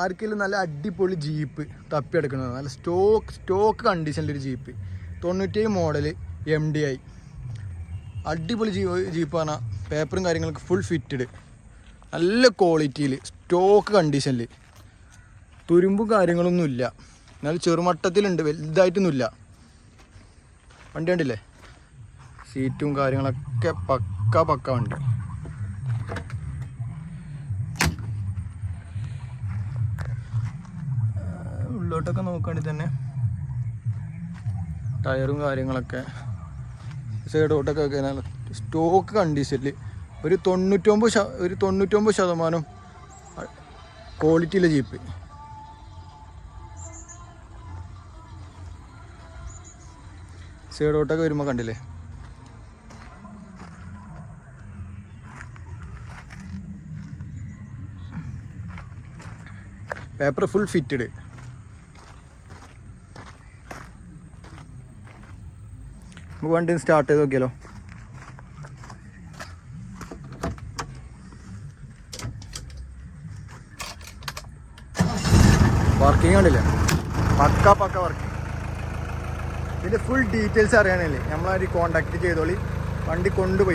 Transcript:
ആർക്കെങ്കിലും നല്ല അടിപൊളി ജീപ്പ് തപ്പിയെടുക്കുന്നത്. നല്ല സ്റ്റോക്ക് സ്റ്റോക്ക് കണ്ടീഷനിലൊരു ജീപ്പ്. തൊണ്ണൂറ്റേഴ് മോഡൽ എം ഡി ഐ അടിപൊളി ജീ ജീപ്പ് പറഞ്ഞാൽ പേപ്പറും കാര്യങ്ങളൊക്കെ ഫുൾ ഫിറ്റഡ് നല്ല ക്വാളിറ്റിയിൽ സ്റ്റോക്ക് കണ്ടീഷനിൽ തുരുമ്പും കാര്യങ്ങളൊന്നുമില്ല എന്നാൽ ചെറുമട്ടത്തിലുണ്ട് വലുതായിട്ടൊന്നുമില്ല. വണ്ടി കണ്ടില്ലേ? സീറ്റും കാര്യങ്ങളൊക്കെ പക്ക പക്ക വണ്ടി. ഉള്ളോട്ടൊക്കെ നോക്കുകയാണെങ്കിൽ തന്നെ. ടയറും കാര്യങ്ങളൊക്കെ. സൈഡോട്ടൊക്കെ സ്റ്റോക്ക് കണ്ടീഷനിൽ ഒരു തൊണ്ണൂറ്റൊമ്പത് ശ ഒരു തൊണ്ണൂറ്റൊമ്പത് ശതമാനം ക്വാളിറ്റിയിലെ ജീപ്പ് സൈഡോട്ടൊക്കെ വരുമ്പോൾ കണ്ടില്ലേ? പേപ്പർ ഫുൾ ഫിറ്റഡ് നമുക്ക് വണ്ടി സ്റ്റാർട്ട് ചെയ്ത് നോക്കിയാലോ? വർക്കിംഗ് കണ്ടില്ലേ? പക്ക പക്ക വർക്കിംഗ് ഇതിന്റെ ഫുൾ ഡീറ്റെയിൽസ് അറിയാനല്ലേ നമ്മളാര് കോണ്ടാക്ട് ചെയ്തോളി. വണ്ടി കൊണ്ടുപോയി.